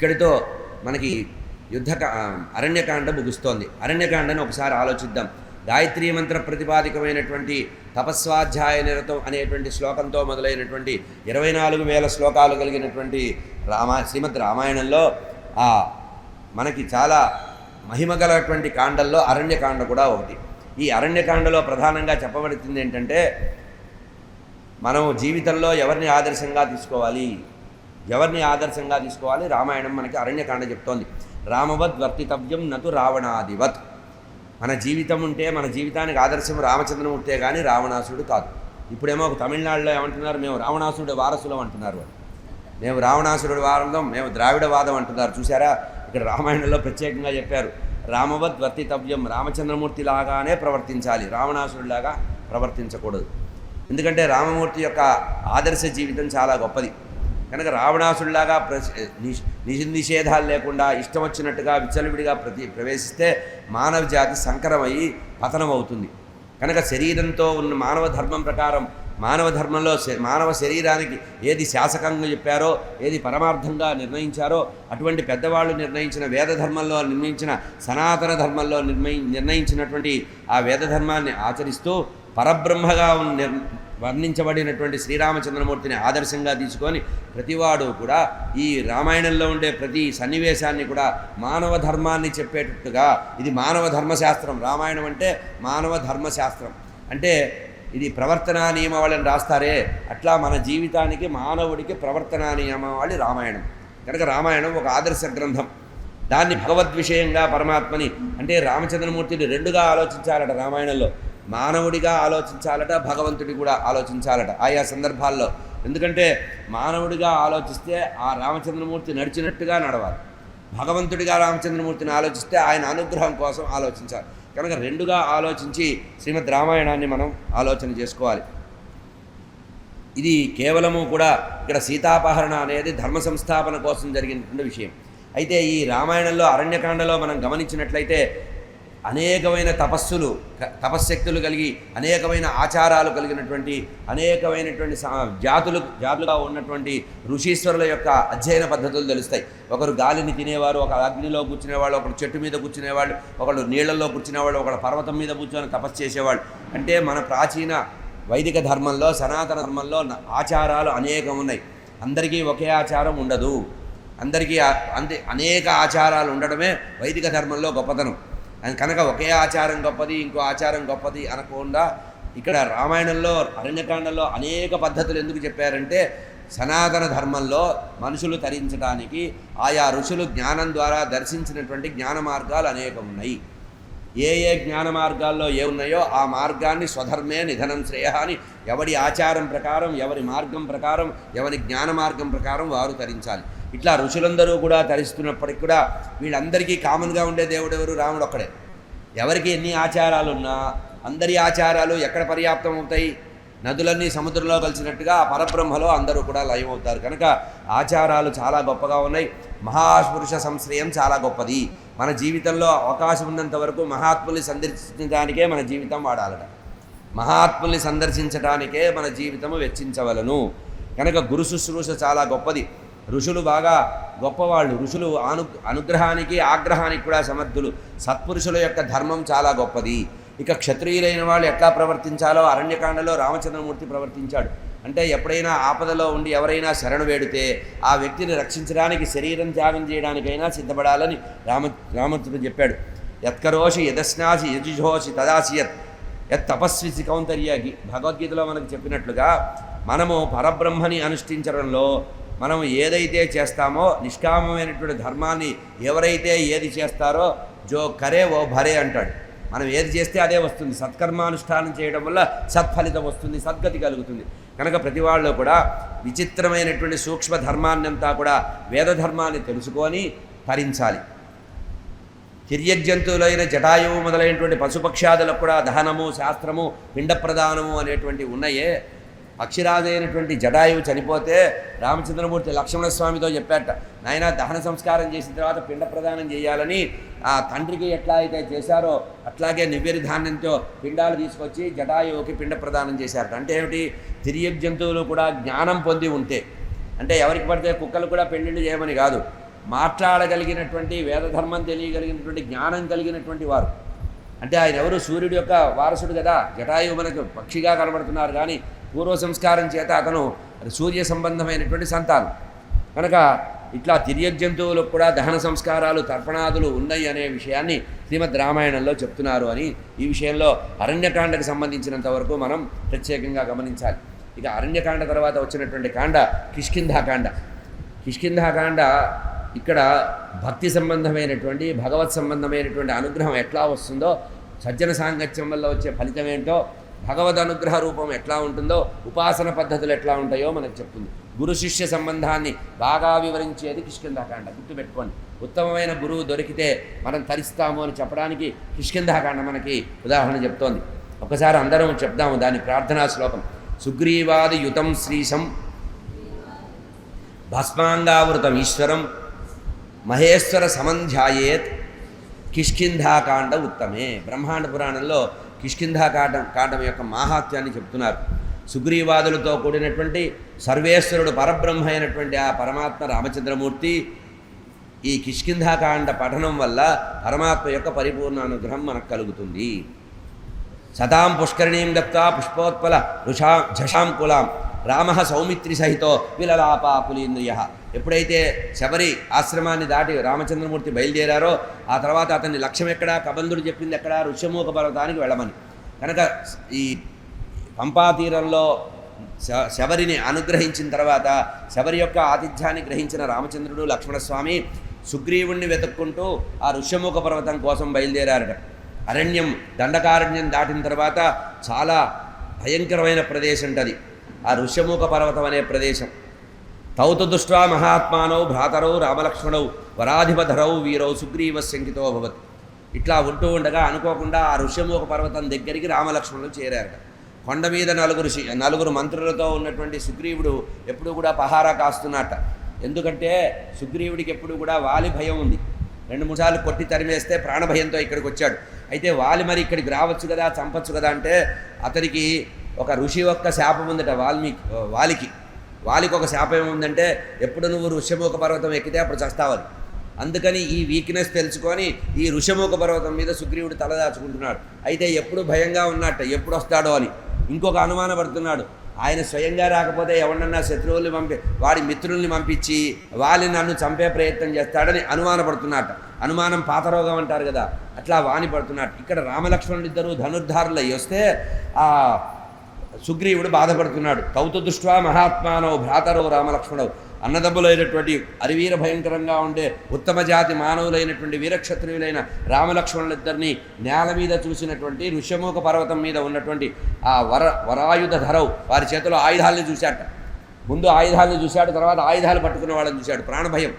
ఇక్కడితో మనకి యుద్ధ అరణ్యకాండ ముగుస్తోంది. అరణ్యకాండని ఒకసారి ఆలోచిద్దాం. గాయత్రీ మంత్ర ప్రతిపాదికమైనటువంటి తపస్వాధ్యాయ నిరతం అనేటువంటి శ్లోకంతో మొదలైనటువంటి ఇరవై నాలుగు వేల శ్లోకాలు కలిగినటువంటి రామా శ్రీమద్ రామాయణంలో ఆ మనకి చాలా మహిమగలటువంటి కాండల్లో అరణ్యకాండ కూడా ఒకటి. ఈ అరణ్యకాండలో ప్రధానంగా చెప్పబడుతుంది ఏంటంటే మనం జీవితంలో ఎవరిని ఆదర్శంగా తీసుకోవాలి? ఎవరిని ఆదర్శంగా తీసుకోవాలి? రామాయణం మనకి అరణ్యకాండ చెప్తోంది. రామవద్ వర్తితవ్యం నటు రావణాదివత్. మన జీవితం ఉంటే మన జీవితానికి ఆదర్శం రామచంద్రమూర్తే కానీ రావణాసుడు కాదు. ఇప్పుడేమో ఒక తమిళనాడులో ఏమంటున్నారు? మేము రావణాసుడు వారసులం అంటున్నారు వాళ్ళు. మేము రావణాసురుడు వారం మేము ద్రావిడవాదం అంటున్నారు. చూసారా ఇక్కడ రామాయణంలో ప్రత్యేకంగా చెప్పారు. రామవద్ వర్తితవ్యం రామచంద్రమూర్తి లాగానే ప్రవర్తించాలి. రావణాసురుడిలాగా ప్రవర్తించకూడదు. ఎందుకంటే రామమూర్తి యొక్క ఆదర్శ జీవితం చాలా గొప్పది. కనుక రావణాసుడిలాగా ప్ర నిష్- నిషేధాలు లేకుండా ఇష్టం వచ్చినట్టుగా విచ్చలవిడిగా ప్రతి ప్రవేశిస్తే మానవ జాతి సంకరమయ్యి పతనమవుతుంది. కనుక శరీరంతో ఉన్న మానవ ధర్మం ప్రకారం మానవ ధర్మంలో శ- మానవ శరీరానికి ఏది శాసకంగా చెప్పారో ఏది పరమార్థంగా నిర్ణయించారో అటువంటి పెద్దవాళ్ళు నిర్ణయించిన వేద ధర్మంలో నిర్ణయించిన సనాతన ధర్మంలో నిర్ణయి నిర్ణయించినటువంటి ఆ వేద ధర్మాన్ని ఆచరిస్తూ పరబ్రహ్మగా వర్ణించబడినటువంటి శ్రీరామచంద్రమూర్తిని ఆదర్శంగా తీసుకొని ప్రతివాడు కూడా ఈ రామాయణంలో ఉండే ప్రతి సన్నివేశాన్ని కూడా మానవ ధర్మాన్ని చెప్పేటట్టుగా ఇది మానవ ధర్మశాస్త్రం. రామాయణం అంటే మానవ ధర్మశాస్త్రం. అంటే ఇది ప్రవర్తనా నియమావళిని రాస్తారే అట్లా మన జీవితానికి మానవుడికి ప్రవర్తనా నియమావళి రామాయణం. కనుక రామాయణం ఒక ఆదర్శ గ్రంథం. దాన్ని భగవద్విషయంగా పరమాత్మని అంటే రామచంద్రమూర్తిని రెండుగా ఆలోచించాలట రామాయణంలో. మానవుడిగా ఆలోచించాలట భగవంతుడి కూడా ఆలోచించాలట ఆయా సందర్భాల్లో. ఎందుకంటే మానవుడిగా ఆలోచిస్తే ఆ రామచంద్రమూర్తి నడిచినట్టుగా నడవాలి. భగవంతుడిగా రామచంద్రమూర్తిని ఆలోచిస్తే ఆయన అనుగ్రహం కోసం ఆలోచించాలి. కనుక రెండుగా ఆలోచించి శ్రీమద్ రామాయణాన్ని మనం ఆలోచన చేసుకోవాలి. ఇది కేవలము కూడా ఇక్కడ సీతాపహరణ అనేది ధర్మ సంస్థాపన కోసం జరిగినటువంటి విషయం. అయితే ఈ రామాయణంలో అరణ్యకాండలో మనం గమనించినట్లయితే అనేకమైన తపస్సులు తపశ్శక్తులు కలిగి అనేకమైన ఆచారాలు కలిగినటువంటి అనేకమైనటువంటి జాతులు జాతులుగా ఉన్నటువంటి ఋషీశ్వరుల యొక్క అధ్యయన పద్ధతులు తెలుస్తాయి. ఒకరు గాలిని తినేవారు ఒక అగ్నిలో కూర్చునేవాళ్ళు ఒకరు చెట్టు మీద కూర్చునేవాళ్ళు ఒకళ్ళు నీళ్ళలో కూర్చునేవాళ్ళు ఒకళ్ళు పర్వతం మీద కూర్చొని తపస్సు చేసేవాళ్ళు. అంటే మన ప్రాచీన వైదిక ధర్మంలో సనాతన ధర్మంలో ఆచారాలు అనేకం ఉన్నాయి. అందరికీ ఒకే ఆచారం ఉండదు. అందరికీ అంతే అనేక ఆచారాలు ఉండడమే వైదిక ధర్మంలో గొప్పతనం. అని కనుక ఒకే ఆచారం గొప్పది ఇంకో ఆచారం గొప్పది అనకుండా ఇక్కడ రామాయణంలో అరణ్యకాండంలో అనేక పద్ధతులు ఎందుకు చెప్పారంటే సనాతన ధర్మంలో మనుషులు తరించడానికి ఆయా ఋషులు జ్ఞానం ద్వారా దర్శించినటువంటి జ్ఞాన మార్గాలు అనేకం ఉన్నాయి. ఏ ఏ జ్ఞాన మార్గాల్లో ఏ ఉన్నాయో ఆ మార్గాన్ని స్వధర్మే నిధనం శ్రేయ అని ఎవరి ఆచారం ప్రకారం ఎవరి మార్గం ప్రకారం ఎవరి జ్ఞాన మార్గం ప్రకారం వారు తరించాలి. ఇట్లా ఋషులందరూ కూడా ధరిస్తున్నప్పటికి కూడా వీళ్ళందరికీ కామన్గా ఉండే దేవుడు ఎవరు? రాముడు ఒక్కడే. ఎవరికి ఎన్ని ఆచారాలు ఉన్నా అందరి ఆచారాలు ఎక్కడ పర్యాప్తం అవుతాయి? నదులన్నీ సముద్రంలో కలిసినట్టుగా ఆ పరబ్రహ్మలో అందరూ కూడా లయం అవుతారు. కనుక ఆచారాలు చాలా గొప్పగా ఉన్నాయి. మహాపురుష సంశ్రయం చాలా గొప్పది. మన జీవితంలో అవకాశం ఉన్నంత వరకు మహాత్ముల్ని సందర్శించడానికే మన జీవితం వాడాలట. మహాత్ముల్ని సందర్శించడానికే మన జీవితము వెచ్చించవలను. కనుక గురు శుశ్రూష చాలా గొప్పది. ఋషులు బాగా గొప్పవాళ్ళు. ఋషులు అను అనుగ్రహానికి ఆగ్రహానికి కూడా సమర్థులు. సత్పురుషుల యొక్క ధర్మం చాలా గొప్పది. ఇక క్షత్రియులైన వాళ్ళు ఎట్లా ప్రవర్తించాలో అరణ్యకాండలో రామచంద్రమూర్తి ప్రవర్తించాడు. అంటే ఎప్పుడైనా ఆపదలో ఉండి ఎవరైనా శరణు వేడితే ఆ వ్యక్తిని రక్షించడానికి శరీరం త్యాగం చేయడానికైనా సిద్ధపడాలని రామ రామచంద్రుడు చెప్పాడు. యత్కరోషి యదస్నాసి యజుజోషి తదాసి యత్ యత్ తపస్విసి కౌంతర్య గి- భగవద్గీతలో మనకు చెప్పినట్లుగా మనము పరబ్రహ్మని అనుష్ఠించడంలో మనం ఏదైతే చేస్తామో నిష్కామమైనటువంటి ధర్మాన్ని ఎవరైతే ఏది చేస్తారో జో కరే ఓ భరే అంటాడు. మనం ఏది చేస్తే అదే వస్తుంది. సత్కర్మానుష్ఠానం చేయడం వల్ల సత్ఫలితం వస్తుంది సద్గతి కలుగుతుంది. కనుక ప్రతి వాళ్ళు కూడా విచిత్రమైనటువంటి సూక్ష్మ ధర్మాన్ని అంతా కూడా వేద ధర్మాన్ని తెలుసుకొని తరించాలి. జంతువులైన జటాయువు మొదలైనటువంటి పశుపక్షాదులకు కూడా దహనము శాస్త్రము పిండ ప్రదానము అనేటువంటి ఉన్నాయే. పక్షిరాజైనటువంటి జటాయువు చనిపోతే రామచంద్రమూర్తి లక్ష్మణస్వామితో చెప్పాట నాయన దహన సంస్కారం చేసిన తర్వాత పిండ ప్రదానం చేయాలని ఆ తండ్రికి ఎట్లా అయితే చేశారో అట్లాగే నివ్వెరి ధాన్యంతో పిండాలు తీసుకొచ్చి జటాయువుకి పిండ ప్రదానం చేశారట. అంటే ఏమిటి? తిరియగ్ జంతువులు కూడా జ్ఞానం పొంది ఉంటే అంటే ఎవరికి పడితే కుక్కలు కూడా పెళ్ళిళ్ళు చేయమని కాదు మాట్లాడగలిగినటువంటి వేదధర్మం తెలియగలిగినటువంటి జ్ఞానం కలిగినటువంటి వారు. అంటే ఆయన ఎవరు? సూర్యుడి యొక్క వారసుడు కదా జటాయు మనకు పక్షిగా కనబడుతున్నారు కానీ పూర్వ సంస్కారం చేత అతను సూర్య సంబంధమైనటువంటి సంతానం. కనుక ఇట్లా తిరియక్ జంతువులకు కూడా దహన సంస్కారాలు తర్పణాదులు ఉన్నాయి అనే విషయాన్ని శ్రీమద్ రామాయణంలో చెప్తున్నారు అని ఈ విషయంలో అరణ్యకాండకు సంబంధించినంత వరకు మనం ప్రత్యేకంగా గమనించాలి. ఇక అరణ్యకాండ తర్వాత వచ్చినటువంటి కాండ కిష్కింధాకాండ కిష్కింధాకాండ ఇక్కడ భక్తి సంబంధమైనటువంటి భగవత్ సంబంధమైనటువంటి అనుగ్రహం ఎట్లా వస్తుందో సజ్జన సాంగత్యం వల్ల వచ్చే ఫలితం ఏంటో భగవద్ అనుగ్రహ రూపం ఎట్లా ఉంటుందో ఉపాసన పద్ధతులు ఎట్లా ఉంటాయో మనకు చెప్తుంది. గురు శిష్య సంబంధాన్ని బాగా వివరించేది కిష్కింధాకాండ. గుర్తుపెట్టుకోండి. ఉత్తమమైన గురువు దొరికితే మనం తరిస్తాము అని చెప్పడానికి కిష్కింధాకాండ మనకి ఉదాహరణ చెప్తోంది. ఒకసారి అందరం చెప్దాము దాని ప్రార్థనా శ్లోకం. సుగ్రీవాది యుతం శ్రీశం భస్మాంగావృతం ఈశ్వరం మహేశ్వర సమంధ్యాయేత్ కిష్కింధాకాండ ఉత్తమే. బ్రహ్మాండ పురాణంలో కిష్కింధాకాండం కాండం యొక్క మాహాత్యాన్ని చెప్తున్నారు. సుగ్రీవాదులతో కూడినటువంటి సర్వేశ్వరుడు పరబ్రహ్మ అయినటువంటి ఆ పరమాత్మ రామచంద్రమూర్తి ఈ కిష్కింధాకాండ పఠనం వల్ల పరమాత్మ యొక్క పరిపూర్ణ అనుగ్రహం మనకు కలుగుతుంది. సతాం పుష్కరిణీం దత్తా పుష్పోత్పల ఋషాం ఝషాం కులాం. రామ సౌమిత్రి సహితో విలలాపా పులీంద్రియ ఎప్పుడైతే శబరి ఆశ్రమాన్ని దాటి రామచంద్రమూర్తి బయలుదేరారో ఆ తర్వాత అతని లక్ష్యం ఎక్కడా కబంధుడు చెప్పింది ఎక్కడా ఋష్యమూక పర్వతానికి వెళ్ళమని. కనుక ఈ పంపాతీరంలో శ- శబరిని అనుగ్రహించిన తర్వాత శబరి యొక్క ఆతిథ్యాన్ని గ్రహించిన రామచంద్రుడు లక్ష్మణస్వామి సుగ్రీవుణ్ణి వెతుక్కుంటూ ఆ ఋష్యముఖ పర్వతం కోసం బయలుదేరారట. అరణ్యం దండకారణ్యం దాటిన తర్వాత చాలా భయంకరమైన ప్రదేశం అది ఆ ఋష్యముఖ పర్వతం అనే ప్రదేశం. తౌతు దృష్ట్వా మహాత్మానౌ భ్రాతరౌ రామలక్ష్మణౌ వరాధిపధరౌ వీరౌ సుగ్రీవ శంకితో భవత్. ఇట్లా ఉంటూ ఉండగా అనుకోకుండా ఆ ఋష్యముఖ పర్వతం దగ్గరికి రామలక్ష్మణులు చేరారట. కొండ మీద నలుగురు నలుగురు మంత్రులతో ఉన్నటువంటి సుగ్రీవుడు ఎప్పుడు కూడా పహారా కాస్తున్నట. ఎందుకంటే సుగ్రీవుడికి ఎప్పుడు కూడా వాలి భయం ఉంది. రెండు మూడు సార్లు కొట్టి తరిమేస్తే ప్రాణభయంతో ఇక్కడికి వచ్చాడు. అయితే వాలి మరి ఇక్కడికి రావచ్చు కదా చంపచ్చు కదా అంటే అతనికి ఒక ఋషి యొక్క శాపం ఉందట వాల్మీకి వాలికి. వాలికి ఒక శాపం ఏముందంటే ఎప్పుడు నువ్వు ఋషముఖ పర్వతం ఎక్కితే అప్పుడు చస్తావని అందుకని ఈ వీక్నెస్ తెలుసుకొని ఈ ఋషముఖ పర్వతం మీద సుగ్రీవుడు తలదాచుకుంటున్నాడు అయితే ఎప్పుడు భయంగా ఉన్నట్ట ఎప్పుడు వస్తాడో అని. ఇంకొక అనుమాన పడుతున్నాడు. ఆయన స్వయంగా రాకపోతే ఎవరినన్నా శత్రువుల్ని పంపి వాడి మిత్రుల్ని పంపించి వాళ్ళని నన్ను చంపే ప్రయత్నం చేస్తాడని అనుమానపడుతున్నట్ట అనుమానం పాతరోగం అంటారు కదా అట్లా వాణి పడుతున్నట్టు ఇక్కడ రామలక్ష్మణులు ఇద్దరు ధనుర్ధారులు అయ్యి వస్తే ఆ సుగ్రీవుడు బాధపడుతున్నాడు. కౌత దృష్ట్వా మహాత్మానవు భ్రాతరో రామలక్ష్మణవు అన్నదమ్ములైనటువంటి అరివీర భయంకరంగా ఉండే ఉత్తమ జాతి మానవులైనటువంటి వీరక్షత్రియులైన రామలక్ష్మణులిద్దరిని నేల మీద చూసినటువంటి ఋషముఖ పర్వతం మీద ఉన్నటువంటి ఆ వర వరాయుధ ధరవు వారి చేతిలో ఆయుధాలను చూశాట ముందు ఆయుధాలను చూశాడు తర్వాత ఆయుధాలు పట్టుకునే వాళ్ళని చూశాడు. ప్రాణభయం.